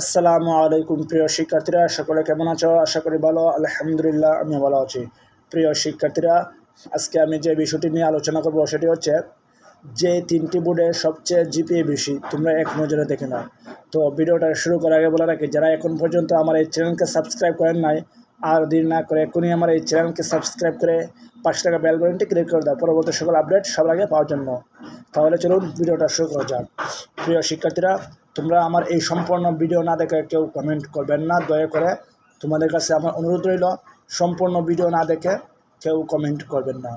আসসালামু আলাইকুম, প্রিয় শিক্ষার্থীরা। সকলে কেমন আছো? আশা করি ভালো। আলহামদুলিল্লাহ আমি ভালো আছি। প্রিয় শিক্ষার্থীরা, আজকে আমি যে বিষয়টি নিয়ে আলোচনা করব সেটি হচ্ছে যে তিনটি বোর্ডে সবচেয়ে জিপিএ বেশি, তোমরা এক নজরে দেখে নাও। তো ভিডিওটা শুরু করার আগে বলে রাখি, যারা এখন পর্যন্ত আমার এই চ্যানেলকে সাবস্ক্রাইব করেন নাই, আর দিন না করে এখনই আমার এই চ্যানেলকে সাবস্ক্রাইব করে পাঁচ টাকা বেল বাটনটি ক্লিক করে দাও। পরবর্তী সকল আপডেট সবার আগে পাওয়ার জন্য। তাহলে চলুন ভিডিওটা শুরু করা যাক। প্রিয় শিক্ষার্থীরা, তোমরা আমার এই সম্পূর্ণ ভিডিও না দেখে কেউ কমেন্ট করবেন না। দয়া করে তোমাদের কাছে আমার অনুরোধ রইল, সম্পূর্ণ ভিডিও না দেখে কেউ কমেন্ট করবেন না।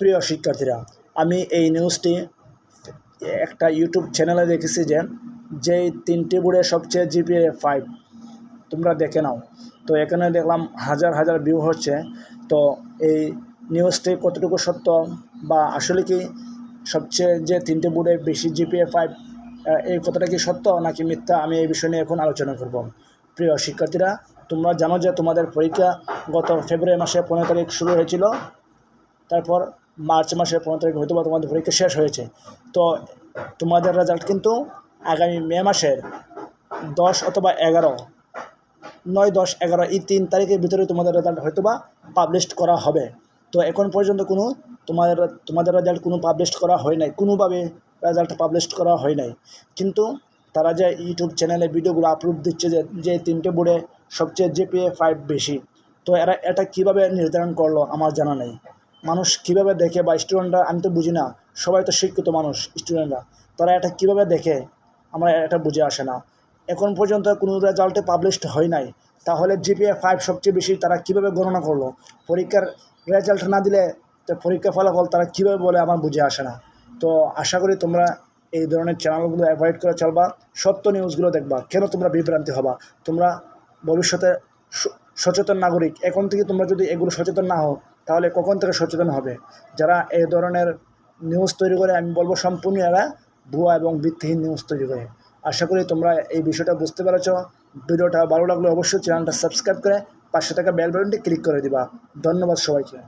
প্রিয় শিক্ষার্থীরা, আমি এই নিউজটি একটা ইউটিউব চ্যানেলে দেখেছি যে, যেই তিনটি বোর্ডে সবচেয়ে জিপিএ ফাইভ তোমরা দেখে নাও। তো এখানে দেখলাম হাজার হাজার ভিউ হচ্ছে। তো এই নিউজটি কতটুকু সত্য বা আসলে কি সবচেয়ে যে তিনটে বোর্ডে বেশি জিপিএ ফাইভ এই কথাটা কি সত্য নাকি মিথ্যা? আমি এই বিষয় নিয়ে এখন আলোচনা করব। প্রিয় শিক্ষার্থীরা, তোমরা জানো যে তোমাদের পরীক্ষা গত ফেব্রুয়ারি মাসে পনেরো তারিখ শুরু হয়েছিল। তারপর মার্চ মাসে পনেরো তারিখ হয়তো তোমাদের পরীক্ষা শেষ হয়েছে। তো তোমাদের রেজাল্ট কিন্তু আগামী মে মাসের দশ অথবা এগারো, নয়, দশ, এগারো, এই তিন তারিখের ভিতরে তোমাদের রেজাল্ট হয়তো বা পাবলিশ করা হবে। তো এখন পর্যন্ত কোনো তোমাদের তোমাদের রেজাল্ট কোনো পাবলিশ করা হয় নাই। কোনোভাবে রেজাল্ট পাবলিশ করা হয় নাই। কিন্তু তারা যে ইউটিউব চ্যানেলে ভিডিওগুলো আপলোড দিচ্ছে যে যে তিনটে বোর্ডে সবচেয়ে জিপিএ ফাইভ বেশি, তো এরা এটা কীভাবে নির্ধারণ করল আমার জানা নেই। মানুষ কীভাবে দেখে বা স্টুডেন্টরা আমি তো বুঝি না, সবাই তো শিক্ষিত মানুষ স্টুডেন্টরা তারা এটা কীভাবে দেখে আমরা এটা বুঝে আসে না। এখন পর্যন্ত কোনো রেজাল্টে পাবলিশড হয় নাই, তাহলে জিপিএ ফাইভ সবচেয়ে বেশি তারা কীভাবে গণনা করল? পরীক্ষার রেজাল্ট না দিলে তো পরীক্ষা ফলাফল তারা কীভাবে বলে আমার বুঝে আসে না। তো আশা করি তোমরা এই ধরনের চ্যানেলগুলো অ্যাভয়েড করে চলবা, সত্য নিউজগুলো দেখবা, কেন তোমরা বিভ্রান্তি হবা? তোমরা ভবিষ্যতে সচেতন নাগরিক, এখন থেকে তোমরা যদি এগুলো সচেতন না হও, তাহলে কখন থেকে সচেতন হবে? যারা এই ধরনের নিউজ তৈরি করে, আমি বলব সম্পূর্ণ এরা ভুয়া এবং ভিত্তিহীন নিউজ তৈরি করে। আশা করি তোমরা এই বিষয়টা বুঝতে পেরেছ। ভিডিওটা ভালো লাগলে অবশ্যই চ্যানেলটা সাবস্ক্রাইব করে পাশে টাকা বেল বাটনটি ক্লিক করে দিবা। ধন্যবাদ সবাইকে।